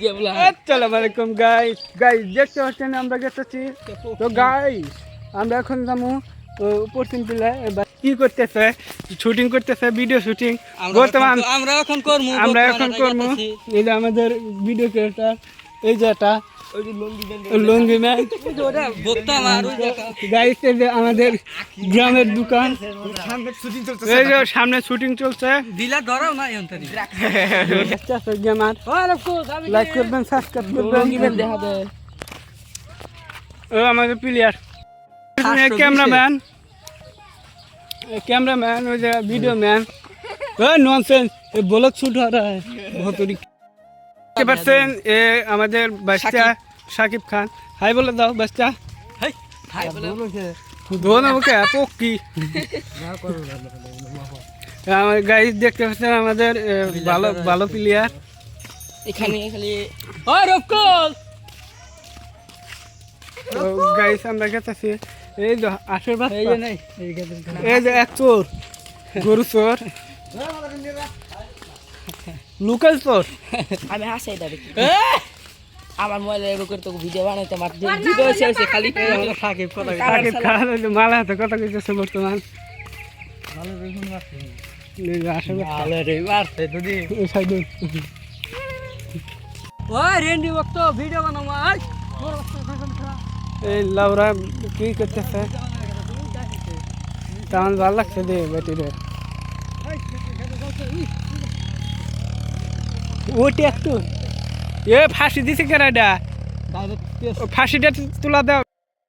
দিয়ে বলা আসসালামু আলাইকুম গাইস গাইস দেখতে পাচ্ছেন আমরা তো গাইস আমরা এখন যাব পশ্চিম পিলায় কি করতেছে? শুটিং করতেছে ভিডিও শুটিং বর্তমান আমরা এখন করব আমরা এখন করব এই যে আমাদের ভিডিও ক্রিয়েটার এই যে এটা। লঙ্গি ম্যান আমাদের গ্রামের দোকান। এই যে সামনে শুটিং চলছে। দিলা ধরাও না আচ্ছা, লাইক করবেন সাবস্ক্রাইব দেখা দেয়। ও আমাদের প্লেয়ার ক্যামেরাম্যান ক্যামেরাম্যান ওই যে video man nonsense block shoot হওয়া হ্যাঁ দেখতে পাচ্ছেন এ আমাদের বাচ্চা সাকিব খান। হাই বলে দাও বাচ্চা। ধোন আমাকে এত কি? গাই দেখতে পাচ্ছেন আমাদের ভালো ভালো প্লেয়ার এখানে খালি গাইজ আমরা গেতেছি এই যে আশীর্বাদ এই যে এক চোর। গরু চোর। লোকাল চোর আমি হাসি এটা দেখি আমার মোবাইলে এরকম করে তোকে ভিডিও বানাইতে আমার ভিডিও হয়েছে খালি সাকিব কথা সাকিব খান মালা হাতে কথা কইতেছে বর্তমান? ভালো রে মারছে দুদি এই সাইডে। ওই রেন্ডি বক্ত ভিডিও বানাও আই এই লাউরা কি করতেছে? তেমন ভালো লাগছে দে বেটি রে ওটি একটু। এ ফাঁসি দিছে কেরাডা ফাঁসিটা তোলা দাও।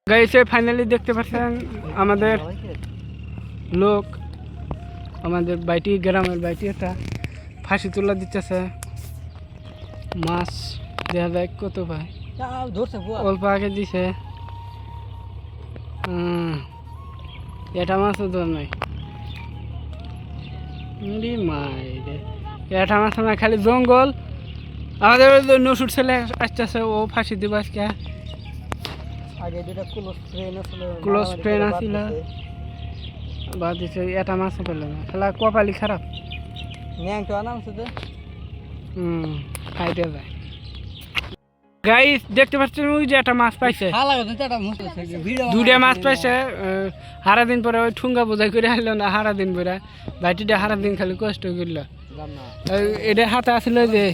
গাইছে ফাইনালি দেখতে পাচ্ছেন আমাদের লোক আমাদের বাইটি গ্রামের বাইটি এটা ফাঁসি তোলা দিতেছে। মাছ দেখা যায় কত ভাই? ধরছে অল্প আগে দিছে। এটা মাছও তো নাই। ইরি মাইরে এটা মাছ না খালি জঙ্গল। আমাদের নসুর ছেলে আসতেছে ও ফাঁসি দিব আজকে। আগে দুটা ক্লোজ ট্রেন ছিল ক্লোজ ট্রেন আছিল। বা দিছে এটা মাছও পেল না খেলা কপালি খারাপ। ন্যাং আনাম শুধু হুম খাইতে যায়। গাইস দেখতে পাচ্ছেন ওই যে একটা মাছ পাইছে। দুটা মাছ পাইছে হারা দিন পরে ওই ঠুঙ্গা বোঝাই করে আসলো না হারা দিন পরে। বাইটিটা হারা দিন খালি কষ্ট করল। এটা হাতে আসলে যে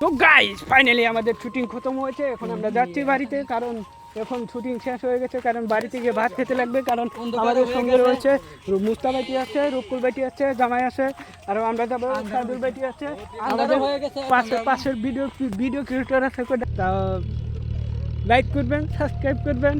তো গাইস ফাইনালি আমাদের শুটিং খতম হয়েছে। এখন আমরা যাচ্ছি বাড়িতে কারণ এখন শুটিং শেষ হয়ে গেছে কারণ বাড়িতে গিয়ে ভাত খেতে লাগবে কারণ আমাদের সঙ্গে রয়েছে মুস্তা বাইটি আছে রূপকুল বাইটি আছে জামাই আছে আর আমরা যাব সাদুল বাইটি আছে। আমাদের হয়ে গেছে পাশের ভিডিও ভিডিও ক্রিয়েটর আছে তা লাইক করবেন সাবস্ক্রাইব করবেন।